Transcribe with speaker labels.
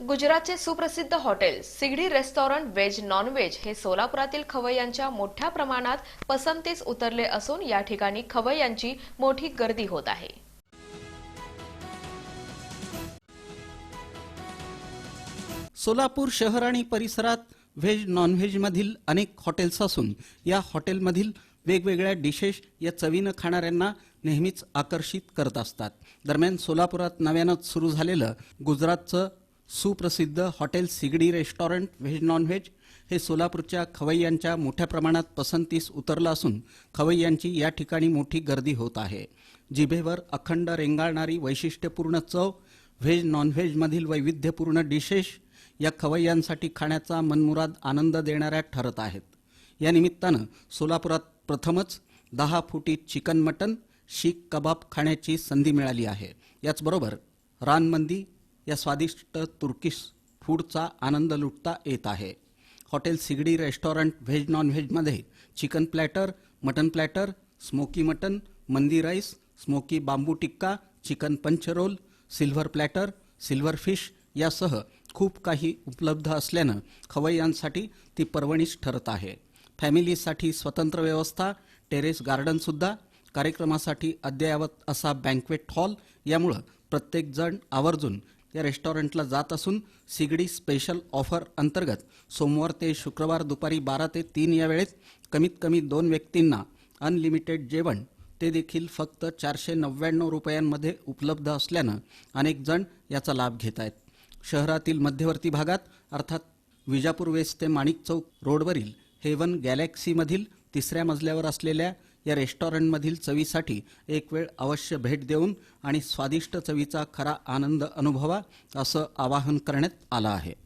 Speaker 1: गुजरातचे सुप्रसिद्ध hotel Sigdi restaurant veg non veg हे सोलापुरातील खवय्यांच्या मोठ्या प्रमाणात पसंतीस उतरले असून या ठिकाणी खवय्यांची मोठी गर्दी होत आहे.
Speaker 2: सोलापूर शहर आणि परिसरात व्हेज नॉनव्हेजमधील अनेक हॉटेल्स असून या हॉटेलमधील वेगवेगळ्या डिशेस या चवीनं खाणाऱ्यांना नेहमीच आकर्षित करत असतात. दरम्यान सोलापुरात नव्यानंच सुरू झालेलं गुजरातचं सुप्रसिद्ध hotel Sigdi restaurant veg non veg हे सोलापूरच्या खवय्यांच्या मोठ्या प्रमाणात पसंतीस उतरलं असून खवय्यांची या ठिकाणी मोठी गर्दी होत आहे. जिभेवर अखंड रेंगाळणारी वैशिष्ट्यपूर्ण चव व्हेज नॉनव्हेजमधील वैविध्यपूर्ण डिशेस या खवय्यांसाठी खाण्याचा मनमुराद आनंद देणाऱ्या ठरत आहेत. या निमित्तानं सोलापुरात प्रथमच दहा फुटी चिकन मटन शीख कबाब खाण्याची संधी मिळाली आहे. याचबरोबर रानमंदी या स्वादिष्ट तुर्किश फूडचा आनंद लुटता येत आहे. Hotel Sigdi restaurant veg non व्हेजमध्ये chicken platter mutton platter smoky mutton mandi rice smoky bamboo tikka chicken punch roll silver platter silver fish यासह खूप काही उपलब्ध असल्यानं खवय्यांसाठी ती पर्वणीच ठरत आहे. फॅमिलीसाठी स्वतंत्र व्यवस्था टेरेस गार्डनसुद्धा कार्यक्रमासाठी अद्ययावत असा बँकवेट हॉल यामुळं प्रत्येकजण आवर्जून या रेस्टॉरंटला जात असून सिगडी स्पेशल ऑफर अंतर्गत सोमवार ते शुक्रवार दुपारी बारा ते तीन या वेळेत कमीत कमी दोन व्यक्तींना अनलिमिटेड जेवण ते देखील फक्त चारशे नव्याण्णव रुपयांमध्ये उपलब्ध असल्यानं अनेक जण याचा लाभ घेत आहेत. शहरातील मध्यवर्ती भागात अर्थात विजापूर वेस्ट ते माणिक चौक रोडवरील हेवन गॅलेक्सीमधील तिसऱ्या मजल्यावर असलेल्या या रेस्टॉरंटमधील चवीसाठी एक वेळ अवश्य भेट देऊन आणि स्वादिष्ट चवीचा खरा आनंद अनुभवा असं आवाहन करण्यात आलं आहे.